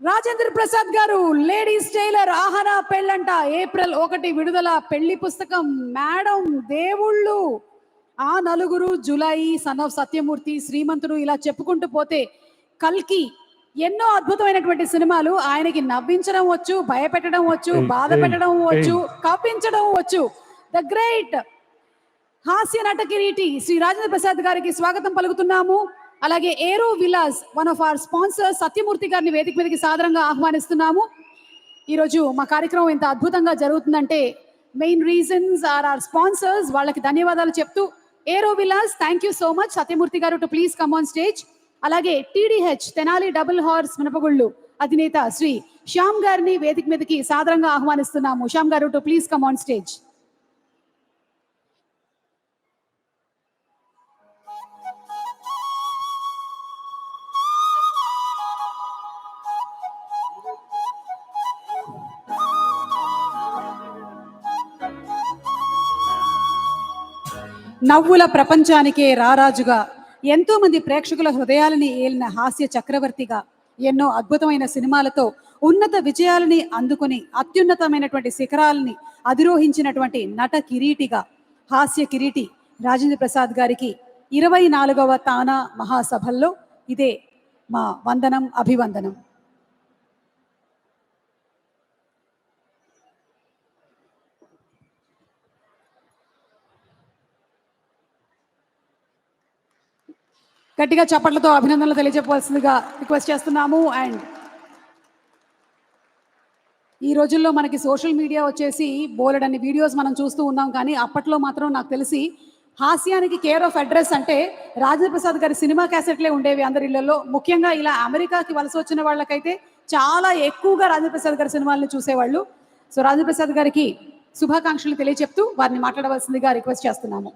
రాజేంద్ర ప్రసాద్ గారు ladies tailor ఆహనా పెళ్ళంట. April ఒకటి విడుదల పెళ్ళి పుస్తకం. మేడం దేవుళ్ళు. ఆ నలుగురు July son of Satyamurthy Srimanthudu ఇలా చెప్పుకుంటూ పోతే కల్కి ఎన్నో అద్భుతమైనటువంటి సినిమాలు ఆయనకి నవ్వించడం వచ్చు భయపెట్టడం వచ్చు బాధ పెట్టడం వచ్చు. కప్పించడం వచ్చు. ద గ్రేట్ హాస్య నట కిరీటి శ్రీ రాజేంద్ర ప్రసాద్ గారికి స్వాగతం పలుకుతున్నాము. అలాగే Aero Vilas one of our sponsor Satyamurthy గారిని వేదిక మీదకి సాధారణంగా ఆహ్వానిస్తున్నాము. ఈరోజు మా కార్యక్రమం ఇంత అద్భుతంగా జరుగుతుందంటే main reasons are our sponsors వాళ్ళకి ధన్యవాదాలు చెప్తూ Aero Vilas thank you so much Satyamurthy garu to please come on stage అలాగే టీడీహెచ్ తెనాలి డబుల్ హార్స్ మినపగుళ్ళు అధినేత శ్రీ శ్యామ్ గారిని వేదిక మీదకి సాధారణంగా ఆహ్వానిస్తున్నాము. శ్యామ్ గారు to please come on stage నవ్వుల ప్రపంచానికే రారాజుగా. ఎంతో మంది ప్రేక్షకుల హృదయాలని ఏలిన హాస్య చక్రవర్తిగా ఎన్నో అద్భుతమైన సినిమాలతో ఉన్నత విజయాలని అందుకుని అత్యున్నతమైనటువంటి శిఖరాలని అధిరోహించినటువంటి నట కిరీటిగా. హాస్య కిరీటి రాజేంద్ర ప్రసాద్ గారికి ఇరవై నాలుగవ తానా మహాసభల్లో ఇదే మా వందనం అభివందనం. గట్టిగా చప్పట్లతో అభినందనలు తెలియజెప్పవలసిందిగా రిక్వెస్ట్ చేస్తున్నాము. అండ్ ఈ రోజుల్లో మనకి సోషల్ మీడియా వచ్చేసి బోలెడన్ని వీడియోస్ మనం చూస్తూ ఉన్నాం. కానీ అప్పట్లో మాత్రం నాకు తెలిసి హాస్యానికి కేర్ ఆఫ్ అడ్రస్ అంటే రాజేంద్ర ప్రసాద్ గారి సినిమా క్యాసెట్లే ఉండేవి అందరి ఇళ్ళలో. ముఖ్యంగా ఇలా అమెరికాకి వలస వచ్చిన వాళ్ళకైతే చాలా ఎక్కువగా రాజేంద్ర ప్రసాద్ గారి సినిమాలను చూసేవాళ్ళు. సో రాజేంద్ర ప్రసాద్ గారికి శుభాకాంక్షలు తెలియచెప్తూ వారిని మాట్లాడవలసిందిగా రిక్వెస్ట్ చేస్తున్నాము.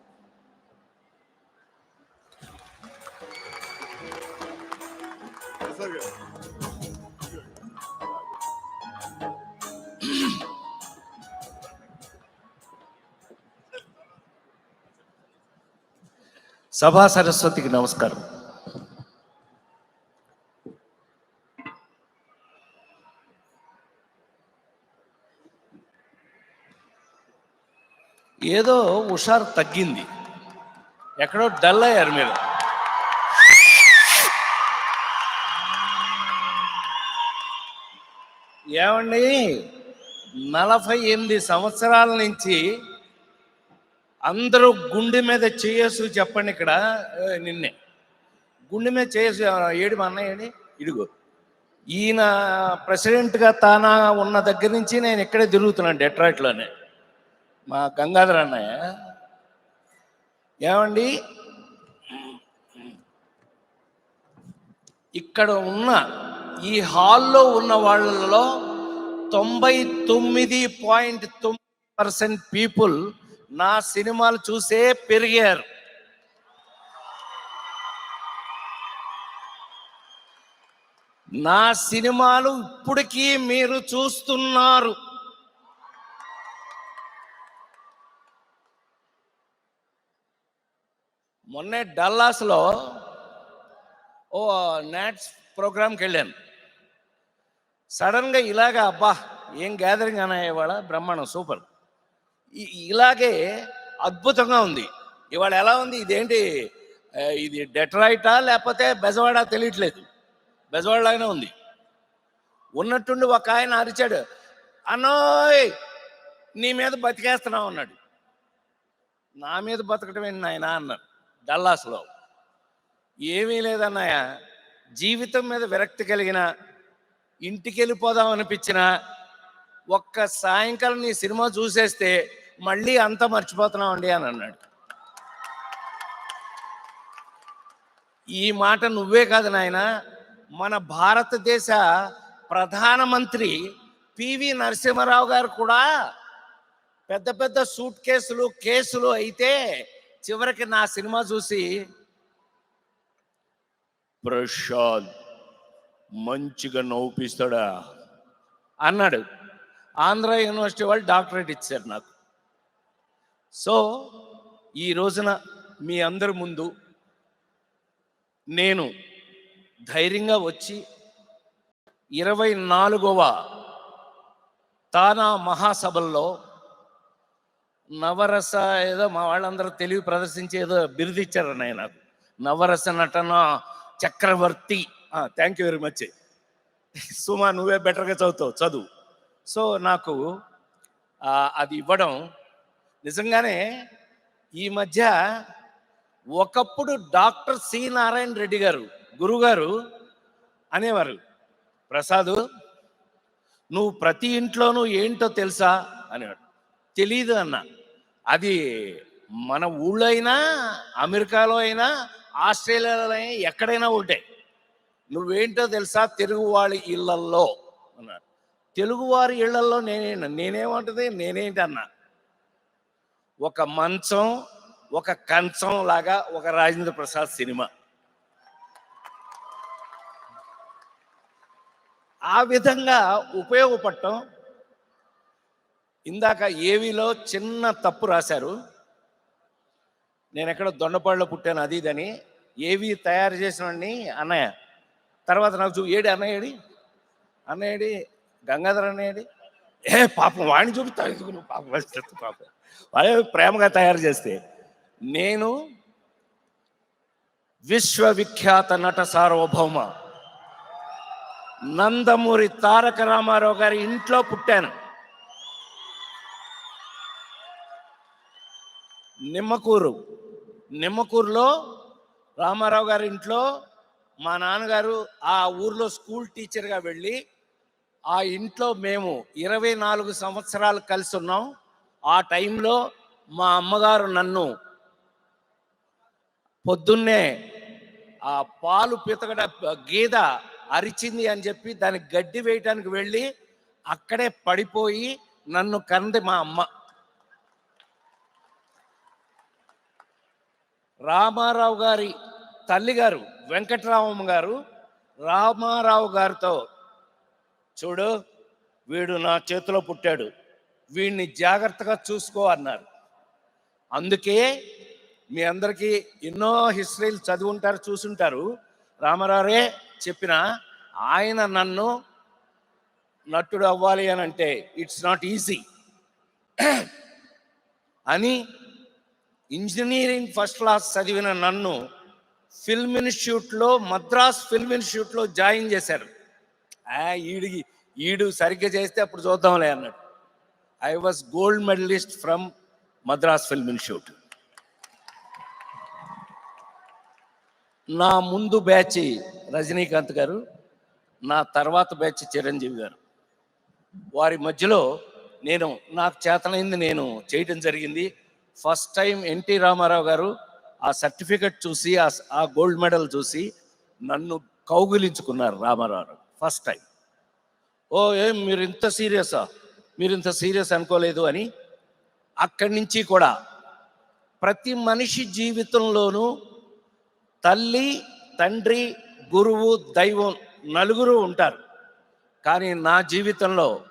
సభా సరస్వతికి నమస్కారం. ఏదో హుషారు తగ్గింది. ఎక్కడో డల్ అయ్యారు మీరు. ఏమండి? నలభై ఎనిమిది సంవత్సరాల నుంచి అందరూ గుండె మీద చేయసు చెప్పండి ఇక్కడ. నిన్నే. గుండె మీద చేయసు ఏడు మా అన్నయ్య ఏడి? ఈయన ప్రెసిడెంట్గా తానా ఉన్న దగ్గర నుంచి నేను ఇక్కడే తిరుగుతున్నాను డెట్రాయిట్లోనే. మా గంగాధర్ అన్నయ్య. ఏమండి? ఇక్కడ ఉన్న ఈ హాల్లో ఉన్న వాళ్ళలో తొంభై తొమ్మిది పాయింట్ తొమ్మిది పర్సెంట్ పీపుల్ నా సినిమాలు చూసే పెరిగారు. నా సినిమాలు ఇప్పటికీ మీరు చూస్తున్నారు. మొన్నే డల్లాస్లో ఓ నాట్స్ ప్రోగ్రామ్కి వెళ్ళాను. సడన్గా ఇలాగా అబ్బా ఏం గ్యాదరింగ్ అనే ఇవాళ బ్రహ్మాండం సూపర్. ఇలాగే అద్భుతంగా ఉంది. ఇవాళ ఎలా ఉంది? ఇదేంటి? ఇది డెట్రాయిటా లేకపోతే బెజవాడ తెలియట్లేదు. బెజవాడలాగానే ఉంది. ఉన్నట్టుండి ఒక ఆయన అరిచాడు అన్నోయ్ నీ మీద బతికేస్తున్నావు అన్నాడు. నా మీద బతకటం ఏంటి నాయన అన్నాడు డల్లాస్లో. ఏమీ లేదన్నాయ జీవితం మీద విరక్తి కలిగిన ఇంటికి వెళ్ళిపోదాం అనిపించిన ఒక్క సాయంకాలం నీ సినిమా చూసేస్తే మళ్ళీ అంతా మర్చిపోతున్నామండి అని అన్నాడు. ఈ మాట నువ్వే కాదు నాయన మన భారతదేశ ప్రధానమంత్రి పివి నరసింహారావు గారు కూడా పెద్ద పెద్ద సూట్ కేసులు కేసులు అయితే చివరికి నా సినిమా చూసి ప్రశాంత్ మంచిగా నవ్వుపిస్తాడా? అన్నాడు. ఆంధ్ర యూనివర్సిటీ వాళ్ళు డాక్టరేట్ ఇచ్చారు నాకు. సో ఈ రోజున మీ అందరి ముందు నేను ధైర్యంగా వచ్చి ఇరవై నాలుగవ తానా మహాసభల్లో నవరస ఏదో మా వాళ్ళందరూ తెలివి ప్రదర్శించి ఏదో బిరుదిచ్చారు ఆయన నాకు. నవరస నటన చక్రవర్తి. Thank you very much Suma నువ్వే బెటర్గా చదువుతావు చదువు. సో నాకు అది ఇవ్వడం నిజంగానే ఈ మధ్య ఒకప్పుడు డాక్టర్ సి నారాయణ రెడ్డి గారు గురుగారు అనేవారు. ప్రసాద్ నువ్వు ప్రతి ఇంట్లోనూ ఏంటో తెలుసా? అనేవాడు. తెలీదు అన్న. అది మన ఊళ్ళో అయినా అమెరికాలో అయినా ఆస్ట్రేలియాలో అయినా ఎక్కడైనా ఉంటాయి నువ్వేంటో తెలుసా? తెలుగు వాళ్ళ ఇళ్ళల్లో అన్నాడు. తెలుగువారి ఇళ్ళల్లో నేనే నేనేమంటది? నేనేంటి అన్నా? ఒక మంచం ఒక కంచం లాగా ఒక రాజేంద్ర ప్రసాద్ సినిమా. ఆ విధంగా ఉపయోగపడటం ఇందాక ఏవిలో చిన్న తప్పు రాశారు. నేను ఎక్కడ దొండపాడులో పుట్టాను అది ఇదని ఏవి తయారు చేసిన అన్నయ్య. తర్వాత నాకు చూ ఏడి అన్నయ్యడి అన్నయ్యడి గంగాధర్ అన్నయ్యడి ఏ పాపం వాడిని చూపిస్తా పాపం? పాపం. వాడే ప్రేమగా తయారు చేస్తే. నేను విశ్వవిఖ్యాత నట సార్వభౌమ. నందమూరి తారక రామారావు గారి ఇంట్లో పుట్టాను. నిమ్మకూరు. నిమ్మకూరులో రామారావు గారి ఇంట్లో మా నాన్నగారు ఆ ఊర్లో స్కూల్ టీచర్గా వెళ్ళి ఆ ఇంట్లో మేము ఇరవై నాలుగు సంవత్సరాలు కలిసి ఉన్నాం. ఆ టైంలో మా అమ్మగారు నన్ను పొద్దున్నే ఆ పాలు పితకడ గీద అరిచింది అని చెప్పి దానికి గడ్డి వేయటానికి వెళ్ళి అక్కడే పడిపోయి నన్ను కంది మా అమ్మ. రామారావు గారి తల్లిగారు వెంకటరామమ్మ గారు రామారావు గారితో చూడు వీడు నా చేతిలో పుట్టాడు. వీడిని జాగ్రత్తగా చూసుకో అన్నారు. అందుకే మీ అందరికీ ఎన్నో హిస్టరీలు చదువుంటారు చూసుంటారు. రామారావురే చెప్పిన ఆయన నన్ను నటుడు అవ్వాలి అని అంటే ఇట్స్ నాట్ ఈజీ అని ఇంజనీరింగ్ ఫస్ట్ క్లాస్ చదివిన నన్ను ఫిల్మ్ ఇన్స్టిట్యూట్లో మద్రాస్ ఫిల్మ్ ఇన్స్టిట్యూట్లో జాయిన్ చేశారు. ఆ, ఈడికి ఈడు సరిగ్గా చేస్తే అప్పుడు చూద్దాంలే అన్నాడు I was gold medalist from Madras film institute నా ముందు బ్యాచ్ రజనీకాంత్ గారు నా తర్వాత బ్యాచ్ చిరంజీవి గారు. వారి మధ్యలో నేను నాకు చేతనైంది నేను చేయడం జరిగింది. ఫస్ట్ టైం ఎన్టీ రామారావు గారు ఆ సర్టిఫికెట్ చూసి ఆ గోల్డ్ మెడల్ చూసి నన్ను కౌగిలించుకున్నారు రామారావు ఫస్ట్ టైం ఓ ఏం మీరు ఇంత సీరియసా మీరు ఇంత సీరియస్ అనుకోలేదు అని అక్కడి నుంచి కూడా ప్రతి మనిషి జీవితంలోనూ తల్లి తండ్రి గురువు దైవం నలుగురు ఉంటారు. కానీ నా జీవితంలో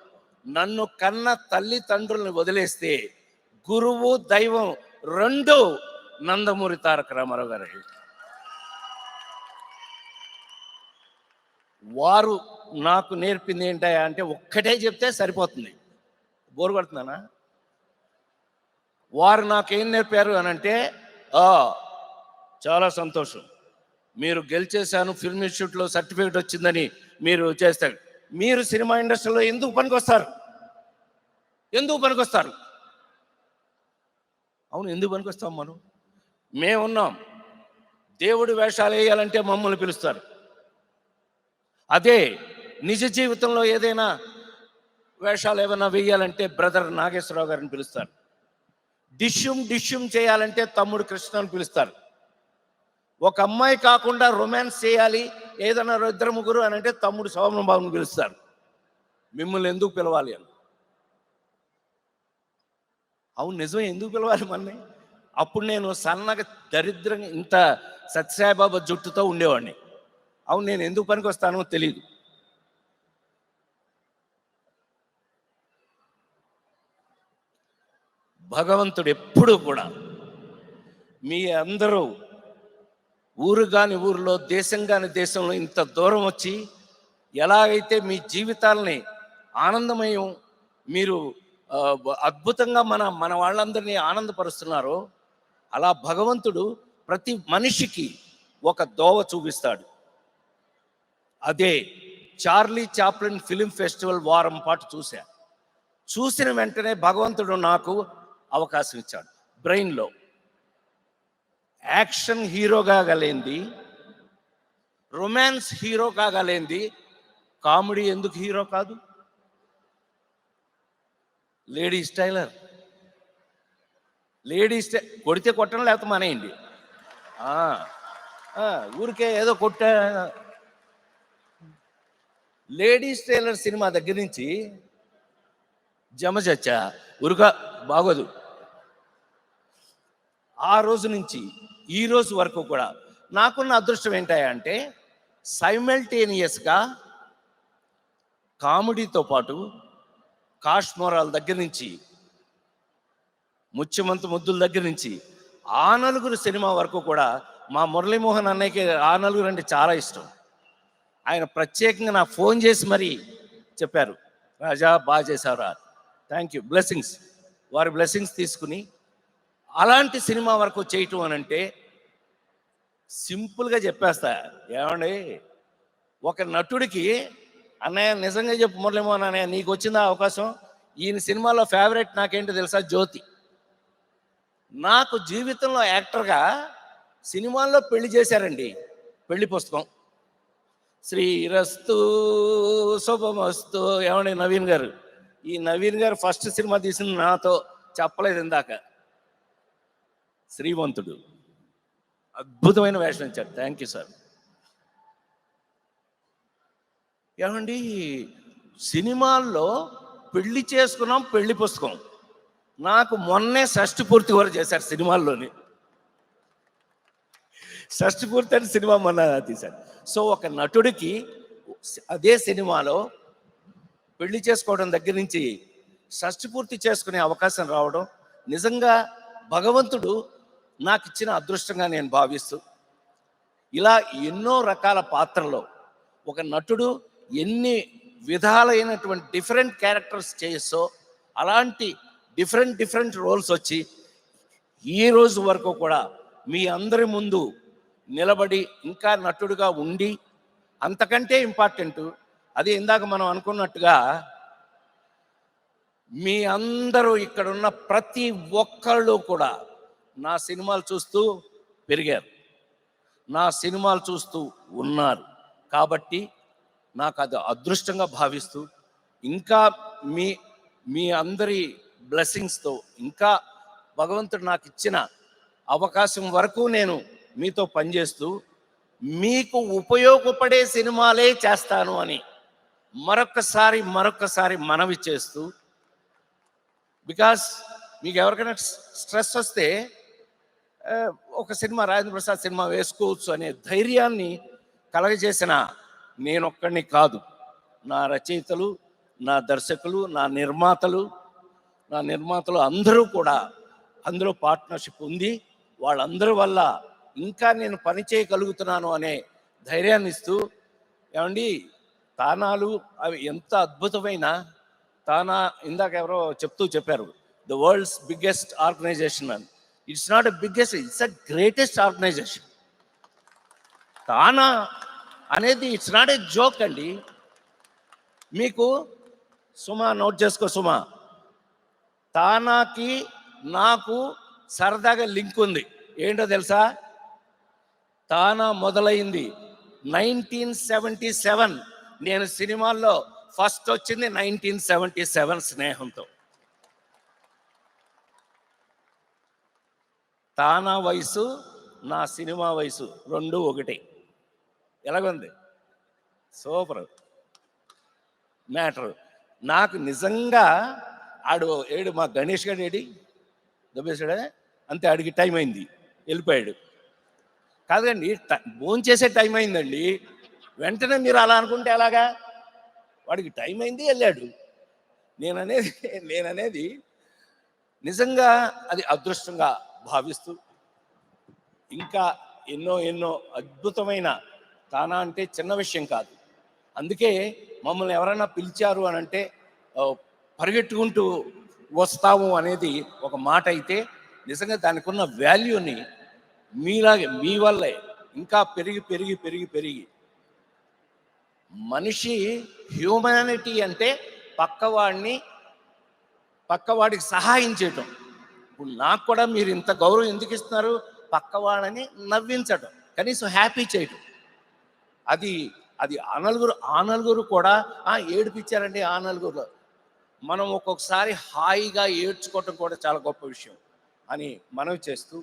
నన్ను కన్న తల్లిదండ్రులను వదిలేస్తే గురువు దైవం రెండు నందమూరి తారక రామారావు గారు. వారు నాకు నేర్పింది ఏంటయ్యా అంటే ఒక్కటే చెప్తే సరిపోతుంది. బోరు కొడుతున్నానా వారు నాకేం నేర్పారు అని అంటే "ఆ, చాలా సంతోషం. మీరు గెలిచేశాను ఫిల్మ్ ఇన్స్టిట్యూట్లో సర్టిఫికేట్ వచ్చిందని మీరు చేస్తారు. మీరు సినిమా ఇండస్ట్రీలో ఎందుకు పనికొస్తారు? ఎందుకు పనికొస్తారు? అవును ఎందుకు పనికొస్తాం మనం? మేమున్నాం. దేవుడు వేషాలు వేయాలంటే మమ్మల్ని పిలుస్తారు. అదే నిజ జీవితంలో ఏదైనా వేషాలు ఏమైనా వేయాలంటే బ్రదర్ నాగేశ్వరరావు గారిని పిలుస్తారు. డిష్యూమ్ డిష్యూమ్ చేయాలంటే తమ్ముడు కృష్ణ అని పిలుస్తారు. ఒక అమ్మాయి కాకుండా రొమాన్స్ చేయాలి ఏదైనా ఇద్దరు ముగ్గురు అని అంటే తమ్ముడు సోమన బాబుని పిలుస్తారు. మిమ్మల్ని ఎందుకు పిలవాలి అని. అవును నిజమే ఎందుకు పిలవాలి మన్ని అప్పుడు నేను సన్నగా దరిద్రంగా ఇంత సత్యసాయిబాబా జుట్టుతో ఉండేవాడిని. అవును నేను ఎందుకు పనికి వస్తానో తెలియదు భగవంతుడు ఎప్పుడు కూడా మీ అందరూ ఊరు కాని ఊరిలో దేశం కాని దేశంలో ఇంత దూరం వచ్చి ఎలాగైతే మీ జీవితాలని ఆనందమయం మీరు అద్భుతంగా మన మన వాళ్ళందరినీ ఆనందపరుస్తున్నారో అలా భగవంతుడు ప్రతి మనిషికి ఒక దోవ చూపిస్తాడు. అదే చార్లీ చాప్లిన్ ఫిలిం ఫెస్టివల్ వారం పాటు చూశా. చూసిన వెంటనే భగవంతుడు నాకు అవకాశం ఇచ్చాడు. బ్రెయిన్లో. యాక్షన్ హీరో కాగలేంది రొమాన్స్ హీరో కాగలేంది కామెడీ ఎందుకు హీరో కాదు? లేడీ స్టైలర్ లేడీ స్టై కొడితే కొట్టడం లేకపోతే మానేయండి. ఊరికే ఏదో కొట్ట లేడీస్ టైలర్ సినిమా దగ్గర నుంచి జమ చచ్చా. ఉరుక బాగోదు. ఆ రోజు నుంచి ఈ రోజు వరకు కూడా నాకున్న అదృష్టం ఏంటంటే సైమల్టేనియస్గా కామెడీతో పాటు కాశ్మోరాల దగ్గర నుంచి ముత్యమంత ముద్దుల దగ్గర నుంచి ఆ నలుగురు సినిమా వరకు కూడా మా మురళీమోహన్ అన్నయ్యకి ఆ నలుగురు అంటే చాలా ఇష్టం. ఆయన ప్రత్యేకంగా నా ఫోన్ చేసి మరీ చెప్పారు రాజా బాగా చేశారా థ్యాంక్ యూ బ్లెస్సింగ్స్. వారి బ్లెస్సింగ్స్ తీసుకుని అలాంటి సినిమా వరకు చేయటం అని అంటే సింపుల్గా చెప్పేస్తా. ఏమండి? ఒక నటుడికి అన్నయ్య నిజంగా చెప్పు మురళీమోహన్ అన్నయ్య నీకు వచ్చిందా అవకాశం? ఈయన సినిమాలో ఫేవరెట్ నాకేంటో తెలుసా? జ్యోతి. నాకు జీవితంలో యాక్టర్గా సినిమాల్లో పెళ్ళి చేశారండి. పెళ్ళి పుస్తకం. శ్రీరస్తు శుభమస్తు. ఏమండి నవీన్ గారు? ఈ నవీన్ గారు ఫస్ట్ సినిమా తీసింది నాతో చెప్పలేదు ఇందాక. శ్రీవంతుడు. అద్భుతమైన వేషం ఇచ్చారు థ్యాంక్ యూ సార్ ఏమండి? సినిమాల్లో పెళ్ళి చేసుకున్నాం పెళ్ళి పుస్తకం. నాకు మొన్నే షష్టి పూర్తి వరకు చేశారు సినిమాల్లోని. షష్టి పూర్తి అని సినిమా మొన్న తీశారు. సో ఒక నటుడికి అదే సినిమాలో పెళ్ళి చేసుకోవడం దగ్గర నుంచి షష్టి పూర్తి చేసుకునే అవకాశం రావడం నిజంగా భగవంతుడు నాకు ఇచ్చిన అదృష్టంగా నేను భావిస్తూ ఇలా ఎన్నో రకాల పాత్రలో ఒక నటుడు ఎన్ని విధాలైనటువంటి డిఫరెంట్ క్యారెక్టర్స్ చేయొచ్చో అలాంటి డిఫరెంట్ డిఫరెంట్ రోల్స్ వచ్చి ఈ రోజు వరకు కూడా మీ అందరి ముందు నిలబడి ఇంకా నటుడుగా ఉండి అంతకంటే ఇంపార్టెంట్ అది ఇందాక మనం అనుకున్నట్టుగా మీ అందరూ ఇక్కడ ఉన్న ప్రతి ఒక్కళ్ళు కూడా నా సినిమాలు చూస్తూ పెరిగారు. నా సినిమాలు చూస్తూ ఉన్నారు. కాబట్టి నాకు అది అదృష్టంగా భావిస్తూ ఇంకా మీ మీ అందరి బ్లెస్సింగ్స్తో ఇంకా భగవంతుడు నాకు ఇచ్చిన అవకాశం వరకు నేను మీతో పనిచేస్తూ మీకు ఉపయోగపడే సినిమాలే చేస్తాను అని మరొక్కసారి మరొక్కసారి మనవి చేస్తూ బికాస్ మీకు ఎవరికైనా స్ట్రెస్ వస్తే ఒక సినిమా రాజేంద్ర ప్రసాద్ సినిమా వేసుకోవచ్చు అనే ధైర్యాన్ని కలగజేసిన నేనొక్కడిని కాదు. నా రచయితలు నా దర్శకులు నా నిర్మాతలు నా నిర్మాతలు అందరూ కూడా అందులో పార్ట్నర్షిప్ ఉంది. వాళ్ళందరి వల్ల ఇంకా నేను పని చేయగలుగుతున్నాను అనే ధైర్యాన్ని ఇస్తూ ఏమండి తానాలు అవి ఎంత అద్భుతమైన తానా ఇందాక ఎవరో చెప్తూ చెప్పారు ద వరల్డ్స్ బిగ్గెస్ట్ ఆర్గనైజేషన్ అని. It's not a biggest it's a greatest organization TANA అనేది ఇట్స్ నాట్ ఏ జోక్ అండి మీకు సుమా నోట్ చేసుకో సుమా తానాకి నాకు సరదాగా లింక్ ఉంది ఏంటో తెలుసా తానా మొదలైంది నైన్టీన్ సెవెంటీ సెవెన్ నేను సినిమాల్లో ఫస్ట్ వచ్చింది నైన్టీన్ సెవెంటీ సెవెన్ స్నేహంతో తానా వయసు నా సినిమా వయసు రెండు ఒకటి. ఎలాగుంది? సూపర్. మ్యాటర్. నాకు నిజంగా ఆడు ఏడు మా గణేష్ గారు ఏడి? దబ్బేశాడే అంతే ఆడికి టైం అయింది. వెళ్ళిపోయాడు. కాదండి ఫోన్ చేసే టైం అయిందండి. వెంటనే మీరు అలా అనుకుంటే ఎలాగా? వాడికి టైం అయింది వెళ్ళాడు. నేననేది నేననేది నిజంగా అది అదృష్టంగా భావిస్తూ ఇంకా ఎన్నో ఎన్నో అద్భుతమైన తానా అంటే చిన్న విషయం కాదు. అందుకే మమ్మల్ని ఎవరైనా పిలిచారు అని అంటే పరిగెట్టుకుంటూ వస్తాము అనేది ఒక మాట అయితే నిజంగా దానికి ఉన్న వాల్యూని మీలాగే మీ వల్లే ఇంకా పెరిగి పెరిగి పెరిగి పెరిగి. మనిషి హ్యూమానిటీ అంటే పక్కవాడిని పక్కవాడికి సహాయం చేయటం. ఇప్పుడు నాకు కూడా మీరు ఇంత గౌరవం ఎందుకు ఇస్తున్నారు? పక్కవాడని నవ్వించడం కనీసం హ్యాపీ చేయటం. అది అది ఆ నలుగురు ఆ నలుగురు కూడా ఏడిపించారండి ఆ నలుగురు. మనం ఒక్కొక్కసారి హాయిగా ఏడ్చుకోవటం కూడా చాలా గొప్ప విషయం అని మనవి చేస్తూ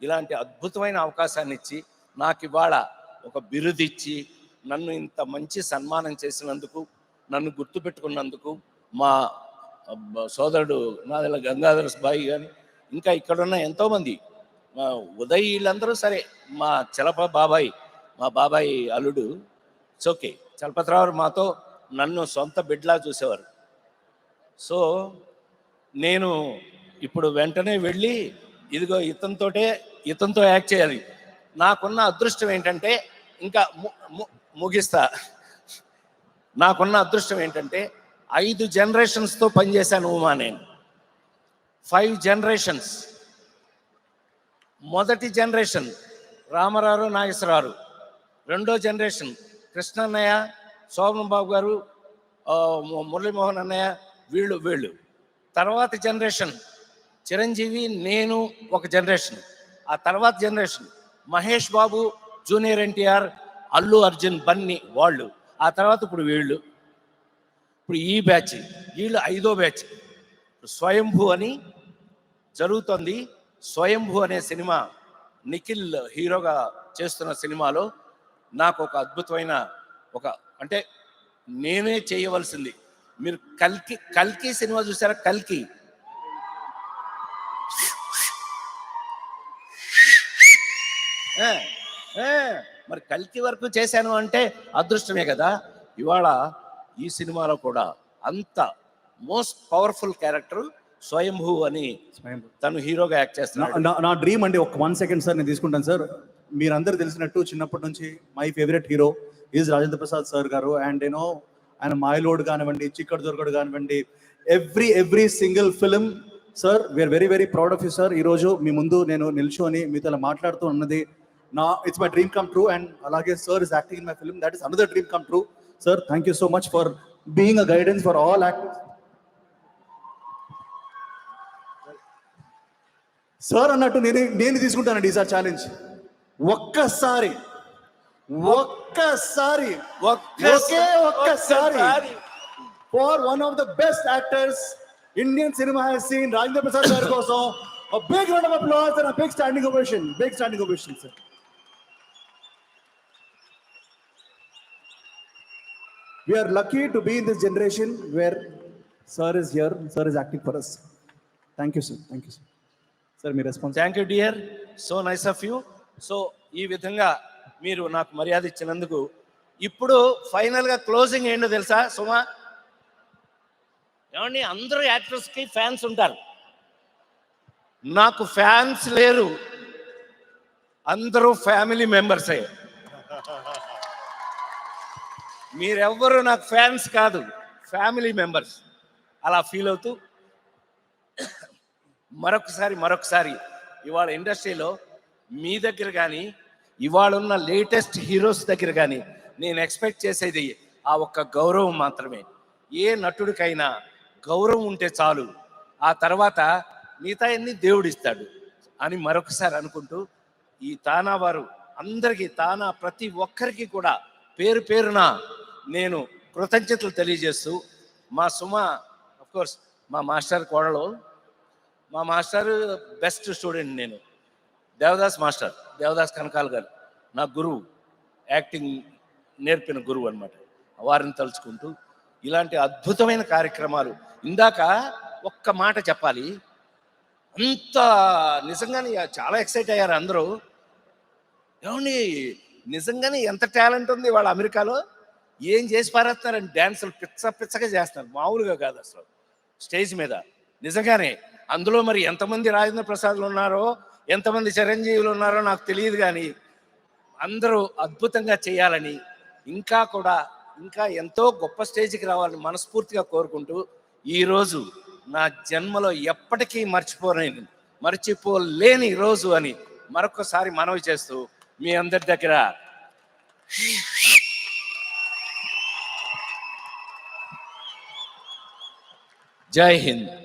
ఇలాంటి అద్భుతమైన అవకాశాన్ని ఇచ్చి నాకు ఇవాళ ఒక బిరుదిచ్చి నన్ను ఇంత మంచి సన్మానం చేసినందుకు నన్ను గుర్తుపెట్టుకున్నందుకు మా సోదరుడు నాదెల గంగాధర బాయి కానీ ఇంకా ఇక్కడున్న ఎంతోమంది. మా ఉదయ్ వీళ్ళందరూ సరే మా చలప బాబాయ్ మా బాబాయ్ అల్లుడు ఇట్స్ ఓకే చలపతిరావు మాతో నన్ను సొంత బిడ్డలా చూసేవారు. సో నేను ఇప్పుడు వెంటనే వెళ్ళి ఇదిగో ఇతనితోటే ఇతనితో యాక్ట్ చేయాలి. నాకున్న అదృష్టం ఏంటంటే ఇంకా ము- ముగిస్తా. నాకున్న అదృష్టం ఏంటంటే ఐదు జనరేషన్స్తో పనిచేశాను ఉమా నేను. ఫైవ్ జనరేషన్స్ మొదటి జనరేషన్ రామారావు నాగేశ్వరరావు. రెండో జనరేషన్ కృష్ణన్నయ్య శోభన్ బాబు గారు మురళీమోహన్ అన్నయ్య వీళ్ళు వీళ్ళు. తర్వాత జనరేషన్ చిరంజీవి నేను ఒక జనరేషన్ ఆ తర్వాత జనరేషన్ మహేష్ బాబు జూనియర్ ఎన్టీఆర్ అల్లు అర్జున్ బన్నీ వాళ్ళు. ఆ తర్వాత ఇప్పుడు వీళ్ళు. ఇప్పుడు ఈ బ్యాచ్ వీళ్ళు ఐదో బ్యాచ్ స్వయంభూ అని జరుగుతోంది. స్వయంభూ అనే సినిమా నిఖిల్ హీరోగా చేస్తున్న సినిమాలో నాకు ఒక అద్భుతమైన ఒక అంటే నేనే చేయవలసింది. మీరు కల్కి కల్కి సినిమా చూసారా? కల్కి. మరి కల్కి వరకు చేశాను అంటే అదృష్టమే కదా. ఇవాళ ఈ సినిమాలో కూడా అంత మోస్ట్ పవర్ఫుల్ క్యారెక్టర్ స్వయంభూ అని తను హీరోగా యాక్ట్ చేస్తున్నాడు. నా- డ్రీమ్ అండి ఒక వన్ సెకండ్ సార్ నేను తీసుకుంటాను సార్. మీరందరూ తెలిసినట్టు చిన్నప్పటి నుంచి my favourite hero is Rajendra Prasad sir గారు. అండ్ యూనో ఆయన మాయలోడ్ కానివ్వండి చిక్కడు దొరకడు కానివ్వండి every every single film sir we are very very proud of you sir ఈరోజు మీ ముందు నేను నిల్చొని మీతో ఇలా మాట్లాడుతూ ఉన్నది నా it's my dream come true and అలాగే sir is acting in my film that is another dream come true sir thank you so much for being a guidance for all actors sir అన్నట్టు నేను నేను తీసుకుంటానండి ఈసారి challenge ఒక్కసారి ఒక్కసారి ఒకే ఒక్కసారి for one of the best actors Indian cinema has seen Rajendra Prasad గారి కోసం big round of applause and big standing ovation big standing ovation sir We are lucky to be in this generation where sir is here, sir is acting for us. Thank you, sir. Thank you, sir. Sir me response thank you dear so nice of you so ఈ విధంగా మీరు నాకు మర్యాద ఇచ్చినందుకు ఇప్పుడు ఫైనల్గా closing ఏంటో తెలుసా సుమా? ఏమండి అందరూ యాక్టర్స్కి ఫ్యాన్స్ ఉంటారు. నాకు ఫ్యాన్స్ లేరు. అందరూ ఫ్యామిలీ మెంబర్సే మీరెవ్వరు నాకు ఫ్యాన్స్ కాదు ఫ్యామిలీ మెంబర్స్ అలా ఫీల్ అవుతూ మరొకసారి మరొకసారి. ఇవాళ ఇండస్ట్రీలో మీ దగ్గర కానీ ఇవాళ ఉన్న లేటెస్ట్ హీరోస్ దగ్గర కానీ నేను ఎక్స్పెక్ట్ చేసేది ఆ ఒక్క గౌరవం మాత్రమే. ఏ నటుడికైనా గౌరవం ఉంటే చాలు. ఆ తర్వాత మిగతా అన్ని దేవుడిస్తాడు అని మరొకసారి అనుకుంటూ ఈ తానా వారు అందరికీ తానా ప్రతి ఒక్కరికి కూడా పేరు పేరున నేను కృతజ్ఞతలు తెలియజేస్తూ మా సుమ కోర్స్ మా మాస్టర్ కోడలు మా మాస్టర్ బెస్ట్ స్టూడెంట్ నేను. దేవదాస్ మాస్టర్ దేవదాస్ కనకాల్ గారు. నా గురువు యాక్టింగ్ నేర్పిన గురువు అనమాట వారిని తలుచుకుంటూ ఇలాంటి అద్భుతమైన కార్యక్రమాలు ఇందాక ఒక్క మాట చెప్పాలి. అంత నిజంగానే చాలా ఎక్సైట్ అయ్యారు అందరూ. ఏమండి నిజంగానే ఎంత టాలెంట్ ఉంది వాళ్ళ అమెరికాలో? ఏం చేసి పారేస్తున్నారని డ్యాన్సులు పిచ్చ పిచ్చగా చేస్తున్నారు. మామూలుగా కాదు అసలు. స్టేజ్ మీద. నిజంగానే అందులో మరి ఎంతమంది రాజేంద్ర ప్రసాద్లు ఉన్నారో ఎంతమంది చిరంజీవులు ఉన్నారో నాకు తెలియదు కానీ అందరూ అద్భుతంగా చేయాలని ఇంకా కూడా ఇంకా ఎంతో గొప్ప స్టేజ్కి రావాలని మనస్ఫూర్తిగా కోరుకుంటూ ఈరోజు నా జన్మలో ఎప్పటికీ మర్చిపోలేని మర్చిపోలేని రోజు అని మరొకసారి మనవి చేస్తూ మీ అందరి దగ్గర జై హింద్.